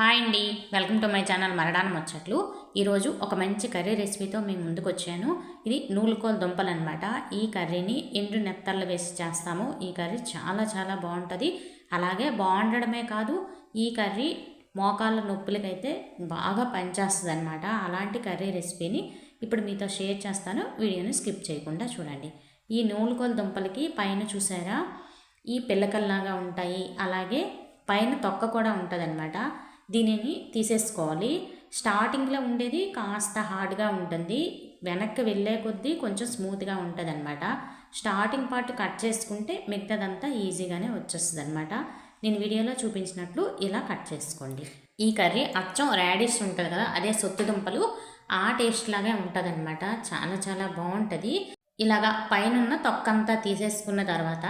Hi అండి. Welcome to my channel Maradana ముచ్చట్లు. ఈరోజు ఒక మంచి కర్రీ రెసిపీతో మేము ముందుకు వచ్చాను ఇది నూలుకోలు దుంపలు అనమాట ఈ కర్రీని ఎండు నెత్తళ్ళు వేసి చేస్తాము. ఈ కర్రీ చాలా చాలా బాగుంటుంది. అలాగే బాగుండడమే కాదు ఈ కర్రీ మోకాళ్ళ నొప్పులకైతే బాగా పనిచేస్తుంది అనమాట అలాంటి కర్రీ రెసిపీని ఇప్పుడు మీతో షేర్ చేస్తాను. వీడియోని స్కిప్ చేయకుండా చూడండి. ఈ నూలుకోలు దుంపలకి పైన చూసారా? ఈ పిల్లకల్లాగా ఉంటాయి. అలాగే పైన తొక్క కూడా ఉంటుంది దీనిని తీసేసుకోవాలి. స్టార్టింగ్లో ఉండేది కాస్త హార్డ్గా ఉంటుంది. వెనక్కి వెళ్ళే కొద్దీ కొంచెం స్మూత్గా ఉంటుంది అనమాట స్టార్టింగ్ పార్ట్ కట్ చేసుకుంటే మిగతాదంతా ఈజీగానే వచ్చేస్తుంది అనమాట నేను వీడియోలో చూపించినట్లు ఇలా కట్ చేసుకోండి. ఈ కర్రీ అచ్చం రాడిష్ ఉంటుంది కదా అదే సొత్తు దుంపలు ఆ టేస్ట్ లాగే ఉంటుంది అనమాట చాలా చాలా బాగుంటుంది. ఇలాగా పైన తొక్కంతా తీసేసుకున్న తర్వాత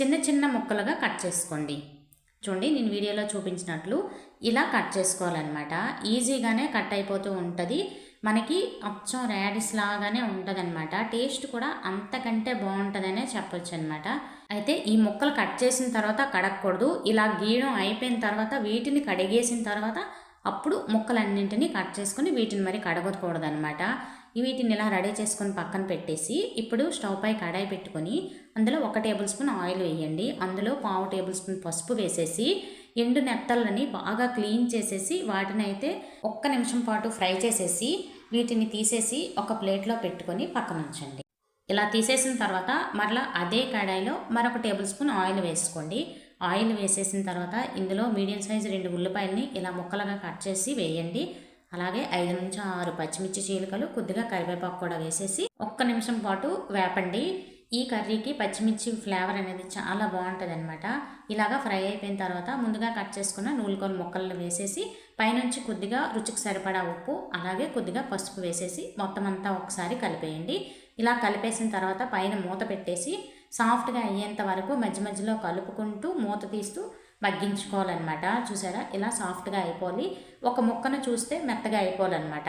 చిన్న చిన్న ముక్కలుగా కట్ చేసుకోండి. చూడండి నేను వీడియోలో చూపించినట్లు ఇలా కట్ చేసుకోవాలన్నమాట. ఈజీగానే కట్ అయిపోతూ ఉంటుంది. మనకి అచ్చం ర్యాడిస్ లాగానే ఉంటుంది అనమాట టేస్ట్ కూడా అంతకంటే బాగుంటుందనే చెప్పొచ్చు అనమాట అయితే ఈ ముక్కలు కట్ చేసిన తర్వాత కడగకూడదు ఇలా గీయడం అయిపోయిన తర్వాత వీటిని కడిగేసిన తర్వాత అప్పుడు ముక్కలన్నింటినీ కట్ చేసుకొని వీటిని మరి కడగకూడదు అనమాట వీటిని ఇలా రెడీ చేసుకొని పక్కన పెట్టేసి ఇప్పుడు స్టవ్ పై కడాయి పెట్టుకొని అందులో ఒక టేబుల్ స్పూన్ ఆయిల్ వేయండి. అందులో పావు టేబుల్ స్పూన్ పసుపు వేసేసి ఎండు నెత్తళ్ళని బాగా క్లీన్ చేసేసి వాటిని అయితే ఒక్క నిమిషం పాటు ఫ్రై చేసేసి వీటిని తీసేసి ఒక ప్లేట్లో పెట్టుకొని పక్కన ఉంచండి. ఇలా తీసేసిన తర్వాత మరలా అదే కడాయిలో మరొక టేబుల్ స్పూన్ ఆయిల్ వేసుకోండి. ఆయిల్ వేసేసిన తర్వాత ఇందులో మీడియం సైజు రెండు ఉల్లిపాయలని ఇలా ముక్కలుగా కట్ చేసి వేయండి. అలాగే ఐదు నుంచి ఆరు పచ్చిమిర్చి చీలికలు కొద్దిగా కరివేపాకు కూడా వేసేసి ఒక్క నిమిషం పాటు వేపండి. ఈ కర్రీకి పచ్చిమిర్చి ఫ్లేవర్ అనేది చాలా బాగుంటుంది అనమాట ఇలాగా ఫ్రై అయిపోయిన తర్వాత ముందుగా కట్ చేసుకున్న నూలుకొని ముక్కలను వేసేసి పైనుంచి కొద్దిగా రుచికి సరిపడా ఉప్పు అలాగే కొద్దిగా పసుపు వేసేసి మొత్తం అంతా ఒకసారి కలిపేయండి. ఇలా కలిపేసిన తర్వాత పైన మూత పెట్టేసి సాఫ్ట్గా అయ్యేంత వరకు మధ్య మధ్యలో కలుపుకుంటూ మూత తీస్తూ మగ్గించుకోవాలన్నమాట. చూసారా? ఇలా సాఫ్ట్గా అయిపోవాలి. ఒక ముక్కను చూస్తే మెత్తగా అయిపోవాలన్నమాట.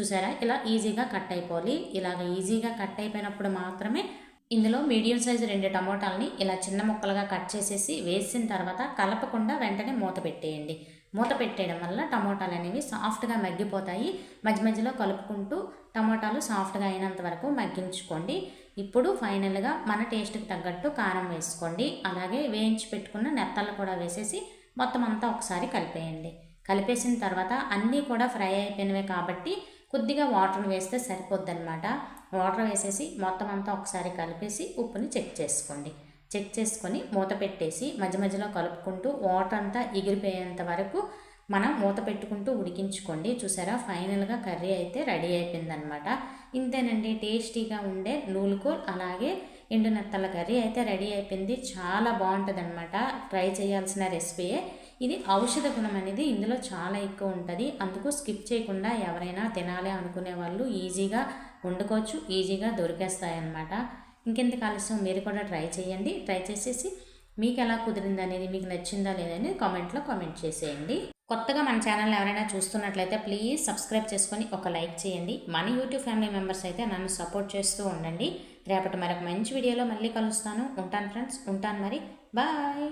చూసారా? ఇలా ఈజీగా కట్ అయిపోవాలి. ఇలాగ ఈజీగా కట్ అయిపోయినప్పుడు మాత్రమే ఇందులో మీడియం సైజు రెండు టమోటాలని ఇలా చిన్న ముక్కలుగా కట్ చేసేసి వేసిన తర్వాత కలపకుండా వెంటనే మూత పెట్టేయండి. మూత పెట్టేయడం వల్ల టమోటాలు అనేవి సాఫ్ట్గా మగ్గిపోతాయి. మధ్య మధ్యలో కలుపుకుంటూ టమోటాలు సాఫ్ట్గా అయినంత వరకు మగ్గించుకోండి. ఇప్పుడు ఫైనల్గా మన టేస్ట్కి తగ్గట్టు కారం వేసుకోండి. అలాగే వేయించి పెట్టుకున్న నెత్తలు కూడా వేసేసి మొత్తం అంతా ఒకసారి కలిపేయండి. కలిపేసిన తర్వాత అన్నీ కూడా ఫ్రై అయిపోయినవే కాబట్టి కొద్దిగా వాటర్ వేస్తే సరిపోద్ది అనమాట వాటర్ వేసేసి మొత్తం అంతా ఒకసారి కలిపేసి ఉప్పుని చెక్ చేసుకోండి. చెక్ చేసుకొని మూత పెట్టేసి మధ్య మధ్యలో కలుపుకుంటూ వాటర్ అంతా ఎగిరిపోయేంత వరకు మనం మూత పెట్టుకుంటూ ఉడికించుకోండి. చూసారా? ఫైనల్గా కర్రీ అయితే రెడీ అయిపోయిందనమాట ఇంతేనండి. టేస్టీగా ఉండే నూలుకూల్ అలాగే ఎండు నత్తల కర్రీ అయితే రెడీ అయిపోయింది. చాలా బాగుంటుంది అనమాట ట్రై చేయాల్సిన రెసిపీయే. ఇది ఔషధ గుణం అనేది ఇందులో చాలా ఎక్కువ ఉంటుంది. అందుకు స్కిప్ చేయకుండా ఎవరైనా తినాలి అనుకునే వాళ్ళు ఈజీగా వండుకోవచ్చు ఈజీగా దొరికేస్తాయన్నమాట. ఇంకెందుకు ఇంకెంత ఆలస్యం? మీరు కూడా ట్రై చేయండి. ట్రై చేసేసి మీకు ఎలా కుదిరింది అనేది మీకు నచ్చిందా లేదని కామెంట్లో కామెంట్ చేసేయండి. కొత్తగా మన ఛానల్ ఎవరైనా చూస్తున్నట్లయితే ప్లీజ్ సబ్స్క్రైబ్ చేసుకొని ఒక లైక్ చేయండి. మన యూట్యూబ్ ఫ్యామిలీ మెంబర్స్ అయితే నన్ను సపోర్ట్ చేస్తూ ఉండండి. రేపటి మరొక మంచి వీడియోలో మళ్ళీ కలుస్తాను. ఉంటాను ఫ్రెండ్స్. ఉంటాను మరి. బాయ్.